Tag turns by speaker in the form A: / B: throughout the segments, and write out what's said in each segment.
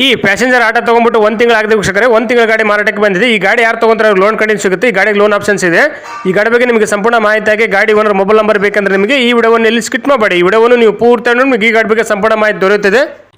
A: ಈ passenger auto ತೊಗೊಂಡ್ಬಿಟ್ಟು ಒಂದು ತಿಂಗಳು ಆಗದೆ ವೀಕ್ಷಕರೇ, ಒಂದು ತಿಂಗಳ ಗಾಡಿ ಮಾರಾಟಕ್ಕೆ ಬಂದಿದೆ. ಈ ಗಾಡಿ ಯಾರು ತೊಗೊಂಡ್ರೆ ಲೋನ್ ಕಂಡೀನ್ ಸಿಗುತ್ತೆ. ಈ ಗಾಡಿಗೆ ಲೋನ್ ಆಪ್ಷನ್ಸ್ ಇದೆ. ಈ ಗಾಡಿ ಬಗ್ಗೆ ನಿಮಗೆ ಸಂಪೂರ್ಣ ಮಾಹಿತಿಯಾಗಿ ಗಾಡಿ ಓನರ್ ಮೊಬೈಲ್ ನಂಬರ್ ಬೇಕಂದ್ರೆ ನಿಮಗೆ ಈ ವಿಡಿಯೋವನ್ನು ಎಲ್ಲಿ ಸ್ಕಿಟ್ ಮಾಡಬೇಡಿ. ಈ ವಿಡಿಯೋವನ್ನು ನೀವು ಪೂರ್ತಿ ನಿಮಗೆ ಈ ಗಾಡಿ ಬಗ್ಗೆ ಸಂಪೂರ್ಣ ಮಾಹಿತಿ ದೊರೆಯುತ್ತದೆ.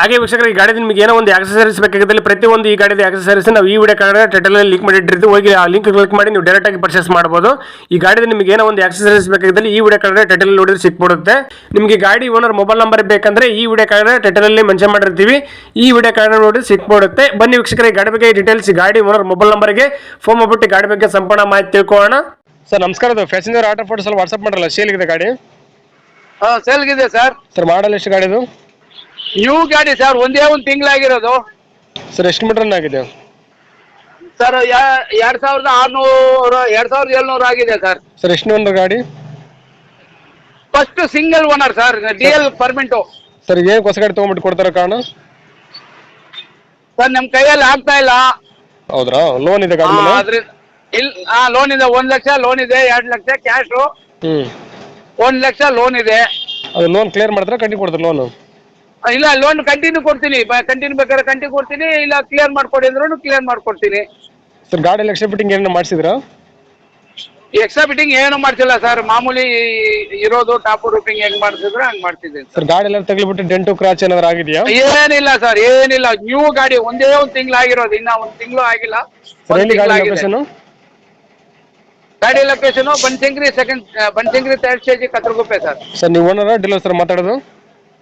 A: ಹಾಗೆ ವೀಕ್ಷಕರು ಈ ಗಾಡಿ ನಿಮಗೆ ಏನೋ ಒಂದು ಆಕ್ಸಸರೀಸ್ ಬೇಕಾಗಿದ್ದಲ್ಲಿ ಪ್ರತಿಯೊಂದು ಈ ಗಾಡಿದ ಆಕ್ಸಸರೀಸ್ ನಾವು ಈ ವಿಡಿಯೋ ಕಾರ್ಡ್ ಟೈಟಲ್ ಲಿಂಕ್ ಮಾಡಿಟ್ಟಿರ್ತೀವಿ. ಹೋಗಿ ಆ ಲಿಂಕ್ ಕ್ಲಿಕ್ ಮಾಡಿ ನೀವು ಡೈರೆಕ್ಟ್ ಆಗಿ ಪರ್ಚೇಸ್ ಮಾಡಬಹುದು ಈ ಗಾಡಿದ ನಿಮಗೆ ಏನೋ ಒಂದು ಆಕ್ಸಸರೀಸ್ ಬೇಕಾಗಿದ್ದಲ್ಲಿ ಈ ವಿಡಿಯೋ ಕಾರ್ಡ್ ಟೈಟಲ್ ನೋಡಿದ್ರೆ ಸಿಕ್ಬಿಡುತ್ತೆ. ನಿಮಗೆ ಗಾಡಿ ಓನರ್ ಮೊಬೈಲ್ ನಂಬರ್ ಬೇಕಂದ್ರೆ ಈ ವಿಡಿಯೋ ಕಾರ್ಡ್ ಟೈಟಲ್ ಅಲ್ಲಿ ಮೆನ್ಷನ್ ಮಾಡಿರ್ತೀವಿ. ಈ ವಿಡಿಯೋ ಕಾರ್ಡ್ ನೋಡಿದ್ರೆ ಸಿಕ್ಬಿಡುತ್ತೆ. ಬನ್ನಿ ವೀಕ್ಷಕರ ಈ ಗಾಡಿ ಬಗ್ಗೆ ಡೀಟೇಲ್ಸ್ ಗಾಡಿ ಓನರ್ ಮೊಬೈಲ್ ನಂಬರ್ಗೆ ಫೋನ್ ಮಾಡ್ಬಿಟ್ಟು ಗಾಡಿ ಬಗ್ಗೆ ಸಂಪೂರ್ಣ ಮಾಹಿತಿ ತಿಳ್ಕೊಳ್ಳೋಣ. ಸರ್ ನಮಸ್ಕಾರ ಪ್ಯಾಸೆಂಜರ್ ಆಟೋ ಫೋಟೋಸ್ ಅಲ್ಲಿ ವಾಟ್ಸ್ಆಪ್ ಮಾಡಲ್ಲ ಸೇಲ್ ಇದೆ ಗಾಡಿ?
B: ಹಾಂ ಸೇಲ್ಗಿದೆ ಸರ್.
A: ಸರ್ ಮಾಡಲ್ ಎಷ್ಟು ಗಾಡಿದು?
B: ನ್ಯೂ ಗಾಡಿ ಸರ್ ಒಂದೇ ಒಂದು ತಿಂಗಳಾಗಿರೋದು.
A: ಸರ್ ಎಷ್ಟು ಮೀಟರ್ ಆಗಿದೆ?
B: ಸರ್ ಎರಡ್ ಸಾವಿರದ ಆರ್ನೂರ ಎರಡ್ ಸಾವಿರದ ಏಳ್ನೂರ ಆಗಿದೆ ಸರ್.
A: ಸರ್ ಎಷ್ಟು ಒಂದು ಗಾಡಿ?
B: First single owner sir D L permit
A: sir ಏನು ಹೊಸ ಗಾಡಿ ತಗೊಂಡ್ಬಿಟ್ಟು ಕೊಡ್ತಾರ ಕಾರಣ?
B: ಸರ್ ನಮ್ಮ ಕೈಯಲ್ಲಿ ಆಗ್ತಾ ಇಲ್ಲ.
A: ಹೌದ್ರಾ? ಲೋನ್ ಇದೆ
B: ಆ,
A: ಗಾಡಿ ಮೇಲೆ?
B: ಇಲ್ ಹಾ ಲೋನ್ ಇದೆ. ಒಂದ್ ಲಕ್ಷ ಲೋನ್ ಇದೆ ಎರಡ್ ಲಕ್ಷ ಕ್ಯಾಶು
A: ಹ್ಮ್.
B: ಒಂದ್ ಲಕ್ಷ ಲೋನ್ ಇದೆ.
A: ಅದು ಲೋನ್ ಕ್ಲಿಯರ್ ಮಾಡಿದ್ರೆ ಕಂಡಿ ಕೊಡ್ತಾರೆ ಲೋನ್
B: ಆ, ಇಲ್ಲ ಲೋನ್ ಕಂಟಿನ್ಯೂ ಕೊಡ್ತೀನಿ. ಕಂಟಿನ್ಯೂ ಬೇಕಾದ್ರೆ ಕಂಟಿನ್ಯೂ ಕೊಡ್ತೀನಿ ಇಲ್ಲ ಕ್ಲಿಯರ್ ಮಾಡ್ಕೊಡಿ ಅಂದ್ರೂ ಕ್ಲಿಯರ್ ಮಾಡ್ಕೊಡ್ತೀನಿ.
A: ಸರ್ ಗಾಡಿ ಎಕ್ಸ್ಟ್ರಾ ಫಿಟ್ಟಿಂಗ್ ಏನಾರ ಮಾಡಿಸಿದ್ರಾ?
B: ಎಕ್ಸ್ಟ್ರಾ ಫಿಟ್ಟಿಂಗ್ ಏನು ಮಾಡ್ತಿಲ್ಲ ಸರ್ ಮಾಮೂಲಿ ಇರೋದು ಟಾಪ್ ರೂಪಿಂಗ್ ಹೆಂಗ್ ಮಾಡ್ತಿದ್ರೆ ಹಂಗ್ ಮಾಡ್ತಿದ್ದೀನಿ
A: ಸರ್ ಗಾಡಿ ಎಲ್ಲ ತಗ್ಲಿಬಿಟ್ಟು ಡೆಂಟು ಕ್ರಾಚ್ ಏನಾದ್ರು ಆಗಿದೆಯಾ?
B: ಏನಿಲ್ಲ ಸರ್ ಏನಿಲ್ಲ. ನ್ಯೂ ಗಾಡಿ ಒಂದೇ ಒಂದ್ ತಿಂಗಳು ಆಗಿರೋದು. ಇನ್ನ ಒಂದ್ ತಿಂಗಳು ಆಗಿಲ್ಲ.
A: ಸರ್ ಎಲ್ಲಿ ಗಾಡಿ. ಲೊಕೇಶನ್
B: ಗಾಡಿ location Banashankari second Banashankari third stage Kathriguppe sir
A: sir ನೀವು ಓನರ್ ಡೀಲರ್ ಸರ್ ಮಾತಾಡೋದು?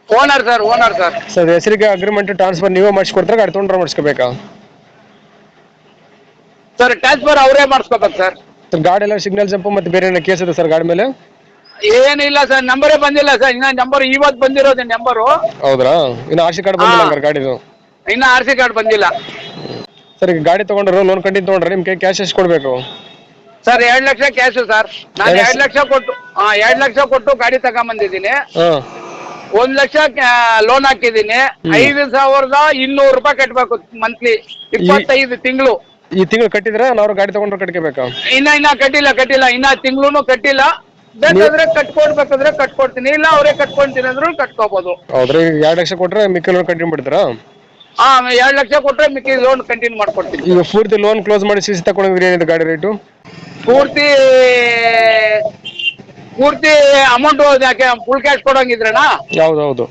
B: Owner sir owner sir
A: sir ಹೆಸರಿಗೆ ಅಗ್ರಿಮೆಂಟ್ ಟ್ರಾನ್ಸ್ಫರ್ ನೀವೇ ಮಾಡಿಸ್ಕೊಡ್ತಾರೆ? ಗಾಡಿ ತೊಗೊಂಡ್ರೆ ಮಾಡಿಸ್ಕೋಬೇಕಾ?
B: ಸರ್ ಟ್ರಾನ್ಸ್ಫರ್ ಅವರೇ ಮಾಡಿಸ್ಕೋಬೇಕು ಸರ್
A: ಸರ್ ಗಾಡಿ ಎಲ್ಲ ಸಿಗ್ನಲ್ ಜಂಪ್ ಮತ್ತೆ ಬೇರೆ ಏನೋ ಕೇಸ್ ಇದೆ ಸರ್ ಗಾಡಿ ಮೇಲೆ?
B: ಏನಿಲ್ಲ ಸರ್ ನಂಬರೇ ಬಂದಿಲ್ಲ ಸರ್ ಇನ್ನ ನಂಬರ್ ಇವತ್ತು ಬಂದಿರೋದು ನಂಬರು
A: ಹೌದ್ರಾ? ಇನ್ನು ಆರ್ ಸಿ ಕಾರ್ಡ್ ಬಂದಿಲ್ಲ ಸರ್ ಗಾಡಿದು?
B: ಇನ್ನ ಆರ್ ಸಿ ಕಾರ್ಡ್ ಬಂದಿಲ್ಲ.
A: ಸರ್ ಈಗ ಗಾಡಿ ತೊಗೊಂಡ್ರು ಲೋನ್ ಕಂಟಿನ್ ತಗೊಂಡ್ರೆ ನಿಮ್ಗೆ ಕ್ಯಾಶ್ ಎಷ್ಟು ಕೊಡಬೇಕು?
B: ಸರ್ ಎರಡ್ ಲಕ್ಷ ಕ್ಯಾಶ್ ಸರ್ ನಾನು
A: ಎರಡ್
B: ಎರಡ್ ಲಕ್ಷ ಕೊಟ್ಟು ಹಾ ಎರಡ್ ಲಕ್ಷ ಕೊಟ್ಟು ಗಾಡಿ ತಗೊಂಬಂದಿದ್ದೀನಿ.
A: ಹಾಂ.
B: ಒಂದ್ ಲಕ್ಷ ಲೋನ್ ಹಾಕಿದೀನಿ ಐದು ಸಾವಿರದ ಇನ್ನೂರು ರೂಪಾಯಿ ಕಟ್ಬೇಕು ಮಂತ್ಲಿ ಇಪ್ಪತ್ತೈದು ತಿಂಗಳು.
A: ಈ ತಿಂಗಳು ಕಟ್ಟಿದ್ರೆ ನಾವು ಗಾಡಿ ತಗೊಂಡ್ರೆ ಕಟ್ಕೋಬೇಕಾ?
B: ಇನ್ನ ಇನ್ನ ಕಟ್ಟಿಲ್ಲ ಕಟ್ಟಿಲ್ಲ. ಇನ್ನ ತಿಂಗಳು ಕಟ್ಟಿಲ್ಲ. ಬೇಕಾದ್ರೆ ಕಟ್ಕೊಡ್ಬೇಕಾದ್ರೆ ಕಟ್ಕೊಡ್ತೀನಿ. ಇಲ್ಲ ಅವರೇ ಕಟ್ಕೊಂತೀನಿ ಅಂದ್ರು ಕಟ್ಕೋಬಹುದು
A: ಹೌದ್ರಿ ಎರಡು ಲಕ್ಷ ಕೊಟ್ರೆ ಮಿಕ್ಕ ಲೋನ್ ಕಂಟಿನ್ಯೂ ಬಿಡ್ತೀರಾ
B: ಹಾ ಎರಡ್ ಲಕ್ಷ ಕೊಟ್ರೆ ಮಿಕ್ಕಿ ಲೋನ್ ಕಂಟಿನ್ಯೂ ಮಾಡ್ಕೊಡ್ತೀನಿ.
A: ಈಗ ಪೂರ್ತಿ ಲೋನ್ ಕ್ಲೋಸ್ ಮಾಡಿ ಸಿಸಿ ಸಿ ತಗೊಂಡಿದ್ರೆ ಏನಿದೆ ಗಾಡಿ ರೇಟು
B: ಪೂರ್ತಿ ಪೂರ್ತಿ ಅಮೌಂಟ್ ಯಾಕೆ ಫುಲ್ ಕ್ಯಾಶ್ ಕೊಡಂಗಿದ್ರಣ್ಣ
A: ಹೌದು ಹೌದು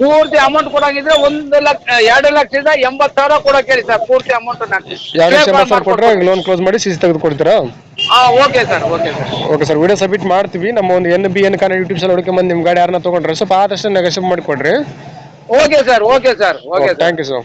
B: ಪೂರ್ತಿ ಅಮೌಂಟ್ ಕೊಡಂಗಿದ್ರೆ ಒಂದ್ ಲಕ್ಷ ಎರಡು ಲಕ್ಷದ ಎಂಬತ್ತು ಸಾವಿರ ಕೊಡೋಕೆ ಹೇಳಿ ಸರ್ ಪೂರ್ತಿ ಅಮೌಂಟ್
A: ಎರಡು ಲಕ್ಷ ಎಂಬತ್ತು ಸಾವಿರ ಕೊಟ್ಟರೆ ಲೋನ್ ಕ್ಲೋಸ್ ಮಾಡಿ ಸಿಸಿ ಸಿ ತೆಗೆದು ಕೊಡ್ತೀರಾ?
B: Okay sir okay sir
A: okay sir video submit ಮಾಡ್ತೀವಿ. ನಮ್ಮ ಒಂದು N B N Kannada YouTube ಸಲ ಹುಡುಕಿ ಬಂದು ನಿಮ್ಮ ಗಾಡಿ ಯಾರನ್ನ ತೊಗೊಂಡ್ರೆ ಸ್ವಲ್ಪ ಆದಷ್ಟು ನೆಗೋಷಿಯೇಟ್ ಮಾಡಿಕೊಡ್ರಿ.
B: Okay sir okay sir okay thank you sir